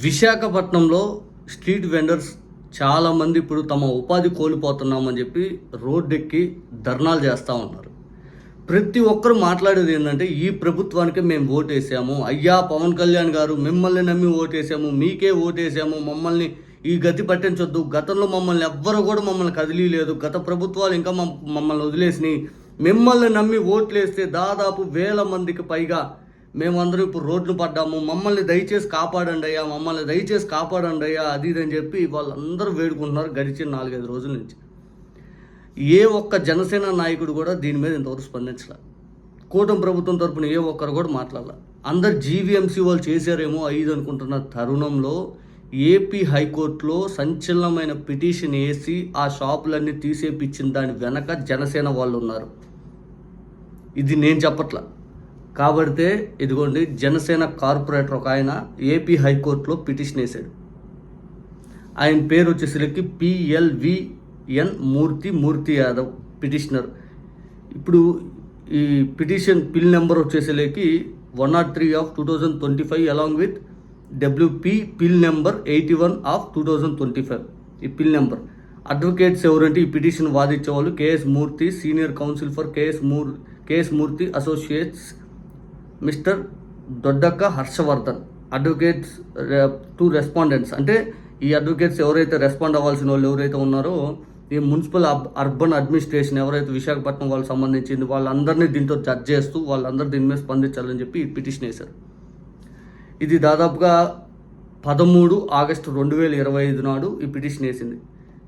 విశాఖపట్నంలో street vendors చాలామంది ఇప్పుడు తమ ఉపాధి కోల్పోతున్నామని చెప్పి రోడ్డెక్కి ధర్నాలు చేస్తూ ఉన్నారు. ప్రతి ఒక్కరు మాట్లాడేది ఏంటంటే ఈ ప్రభుత్వానికి మేము ఓటేసాము అయ్యా పవన్ కళ్యాణ్ గారు మిమ్మల్ని నమ్మి ఓటేసాము మీకే ఓటేసాము మమ్మల్ని ఈ గతి పట్టించొద్దు గతంలో మమ్మల్ని ఎవ్వరు కూడా మమ్మల్ని కదిలీలేదు గత ప్రభుత్వాలు ఇంకా మమ్మల్ని వదిలేసినాయి. మిమ్మల్ని నమ్మి ఓట్లేస్తే దాదాపు వేల మందికి పైగా మేమందరం ఇప్పుడు రోడ్లు పడ్డాము. మమ్మల్ని దయచేసి కాపాడండి అయ్యా. మమ్మల్ని దయచేసి కాపాడండి అయ్యా. అది ఇది అని చెప్పి వాళ్ళందరూ వేడుకుంటున్నారు గడిచిన నాలుగైదు రోజుల నుంచి. ఏ ఒక్క జనసేన నాయకుడు కూడా దీని మీద ఇంతవరకు స్పందించలే. కూటమి ప్రభుత్వం తరపున ఏ ఒక్కరు కూడా మాట్లాడాల. అందరు జీవీఎంసీ వాళ్ళు చేశారేమో ఐదు అనుకుంటున్న తరుణంలో ఏపీ హైకోర్టులో సంచలనమైన పిటిషన్ వేసి ఆ షాపులన్నీ తీసేపిచ్చిన దాని వెనక జనసేన వాళ్ళు ఉన్నారు. ఇది నేను చెప్పట్లా. కాబడితే ఇదిగోండి జనసేన కార్పొరేటర్ ఒక ఆయన ఏపీ హైకోర్టులో పిటిషన్ వేశాడు. ఆయన పేరు వచ్చేసరికి పిఎల్విఎన్ మూర్తి మూర్తి యాదవ్ పిటిషనర్. ఇప్పుడు ఈ పిటిషన్ పిల్ నెంబర్ వచ్చేసరికి one not three of two thousand twenty five along with WP PIL number eighty one of two thousand twenty five ఈ పిల్ నెంబర్. అడ్వకేట్స్ ఎవరంటే ఈ పిటిషన్ వాదించే వాళ్ళు KS Murthy senior counsel for KS Moore KS Murthy associates mister Doddakka Harshavardhan advocates to respondents అంటే ఈ advocates ఎవరైతే respond అవ్వాల్సిన వాళ్ళు ఎవరైతే ఉన్నారో ఈ మున్సిపల్ అబ్- అర్బన్ అడ్మినిస్ట్రేషన్ ఎవరైతే విశాఖపట్నం వాళ్ళకి సంబంధించింది వాళ్ళందరినీ దీంతో జడ్జ్ చేస్తూ వాళ్ళందరూ దీని మీద స్పందించాలని చెప్పి ఈ పిటిషన్ వేశారు. ఇది దాదాపుగా పదమూడు ఆగస్టు రెండు వేల ఇరవై ఐదు నాడు ఈ పిటిషన్ వేసింది.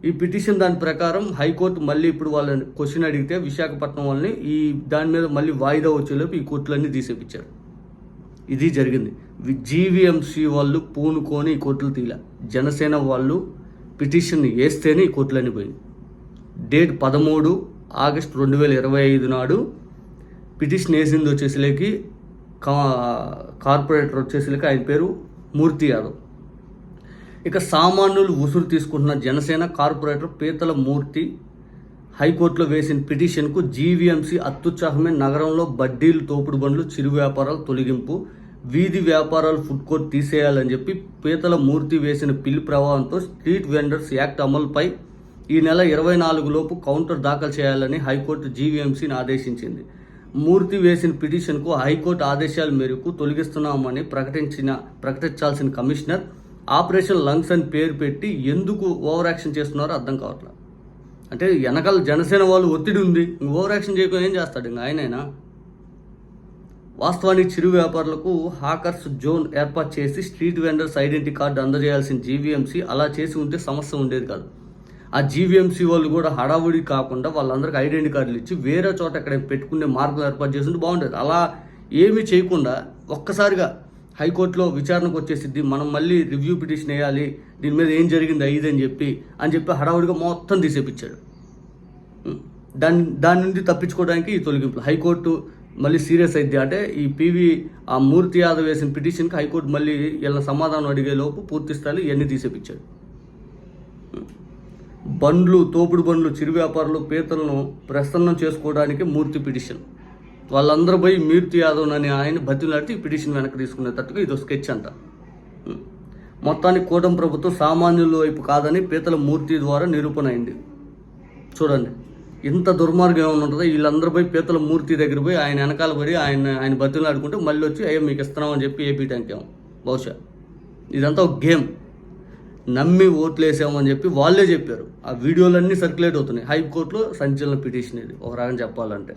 ఈ పిటిషన్ దాని ప్రకారం హైకోర్టు మళ్ళీ ఇప్పుడు వాళ్ళని క్వశ్చన్ అడిగితే విశాఖపట్నం వాళ్ళని ఈ దాని మీద మళ్ళీ వాయిదా వచ్చేలోపు ఈ కోర్టులన్నీ తీసేపించారు ఇది జరిగింది. జీవీఎంసీ వాళ్ళు పూనుకొని ఈ కోర్టులు తీల జనసేన వాళ్ళు పిటిషన్ వేస్తేనే ఈ కోర్టులన్నీ పోయింది డేట్ పదమూడు ఆగస్టు రెండు వేల ఇరవై ఐదు నాడు పిటిషన్ వేసింది వచ్చేసరికి కా కార్పొరేటర్ వచ్చేసరికి ఆయన పేరు మూర్తి యాదవ్. ఇక సామాన్యులు ఉసురు తీసుకుంటున్న జనసేన కార్పొరేటర్ పీతల మూర్తి హైకోర్టులో వేసిన పిటిషన్కు జీవీఎంసీ అత్యుత్సాహమే నగరంలో బడ్డీలు తోపుడు బండ్లు చిరు వ్యాపారాలు తొలగింపు వీధి వ్యాపారాలు ఫుడ్ కోర్ట్ తీసేయాలని చెప్పి పీతల మూర్తి వేసిన పిల్లి ప్రభావంతో స్ట్రీట్ వెండర్స్ యాక్ట్ అమలుపై ఈ నెల ఇరవై నాలుగు లోపు కౌంటర్ దాఖలు చేయాలని హైకోర్టు జీవీఎంసీని ఆదేశించింది. మూర్తి వేసిన పిటిషన్కు హైకోర్టు ఆదేశాల మేరకు తొలగిస్తున్నామని ప్రకటించిన ప్రకటించాల్సిన కమిషనర్ ఆపరేషన్ లంగ్స్ అని పేరు పెట్టి ఎందుకు ఓవర్ యాక్షన్ చేస్తున్నారో అర్థం కావట్లేదు అంటే వెనకాల జనసేన వాళ్ళు ఒత్తిడి ఉంది ఓవర్ యాక్షన్ చేయకుండా ఏం చేస్తాడు ఇంక ఆయనైనా? వాస్తవానికి చిరు వ్యాపారులకు హాకర్స్ జోన్ ఏర్పాటు చేసి స్ట్రీట్ వెండర్స్ ఐడెంటిటీ కార్డు అందజేయాల్సిన జీవీఎంసీ అలా చేసి ఉంటే సమస్య ఉండేది కాదు. ఆ జీవీఎంసీ వాళ్ళు కూడా హడావుడి కాకుండా వాళ్ళందరికీ ఐడెంటిటీ కార్డులు ఇచ్చి వేరే చోట ఎక్కడ పెట్టుకునే మార్గం ఏర్పాటు చేస్తుంటే బాగుండేది. అలా ఏమీ చేయకుండా ఒక్కసారిగా హైకోర్టులో విచారణకు వచ్చేసిద్ది మనం మళ్ళీ రివ్యూ పిటిషన్ వేయాలి దీని మీద ఏం జరిగింది అయ్యిది అని చెప్పి అని చెప్పి హడావుడిగా మొత్తం తీసేపించాడు దాని దాని నుండి తప్పించుకోవడానికి ఈ తొలగింపులు. హైకోర్టు మళ్ళీ సీరియస్ అయింది అంటే ఈ పీవీ ఆ మూర్తి యాదవ్ వేసిన పిటిషన్కి హైకోర్టు మళ్ళీ వీళ్ళ సమాధానం అడిగే లోపు పూర్తి స్థాయిలో ఇవన్నీ తీసేపించాడు బండ్లు తోపుడు బండ్లు చిరు వ్యాపారులు పీతలను ప్రసన్నం చేసుకోవడానికి మూర్తి పిటిషన్. వాళ్ళందరూ పోయి మీర్తి యాదవ్ అని ఆయన బతిలాడితే ఈ పిటిషన్ వెనక్కి తీసుకునేటట్టుగా ఇది స్కెచ్ అంట. మొత్తానికి కూటమి ప్రభుత్వం సామాన్యుల వైపు కాదని పీతల మూర్తి ద్వారా నిరూపణ అయింది. చూడండి. ఇంత దుర్మార్గం ఏమైనా ఉంటుందో? వీళ్ళందరూ పోయి పీతల మూర్తి దగ్గర పోయి ఆయన వెనకాల పడి ఆయన ఆయన బతులు ఆడుకుంటే మళ్ళీ వచ్చి అయ్యో మీకు ఇస్తున్నామని చెప్పి ఏపీ ట్యాంక్ బహుశా. ఇదంతా ఒక గేమ్. నమ్మి ఓట్లు వేసామని చెప్పి వాళ్ళే చెప్పారు. ఆ వీడియోలన్నీ సర్క్యులేట్ అవుతున్నాయి. హైకోర్టులో సంచలన పిటిషన్ ఇది. ఒక రకం చెప్పాలంటే.